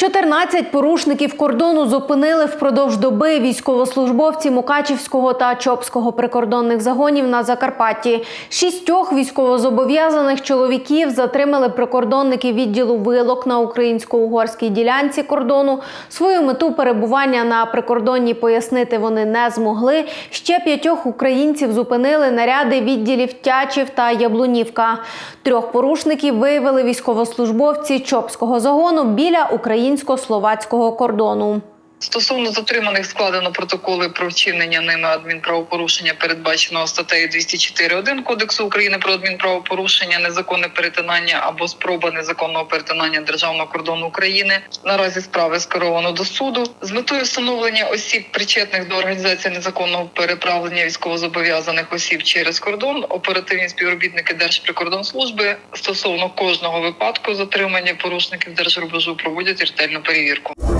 14 порушників кордону зупинили впродовж доби військовослужбовці Мукачівського та Чопського прикордонних загонів на Закарпатті. Шістьох військовозобов'язаних чоловіків затримали прикордонники відділу вилок на українсько-угорській ділянці кордону. Свою мету перебування на прикордонні пояснити вони не змогли. Ще п'ятьох українців зупинили наряди відділів Тячів та Яблунівка. Трьох порушників виявили військовослужбовці Чопського загону біля українсько-словацького кордону. Стосовно затриманих складено протоколи про вчинення ними адмінправопорушення, передбаченого статтею 204.1 Кодексу України про адмінправопорушення, незаконне перетинання або спроба незаконного перетинання державного кордону України. Наразі справи скеровано до суду з метою встановлення осіб, причетних до організації незаконного переправлення військовозобов'язаних осіб через кордон. Оперативні співробітники Держприкордонслужби стосовно кожного випадку затримання порушників держрубежу проводять ретельну перевірку.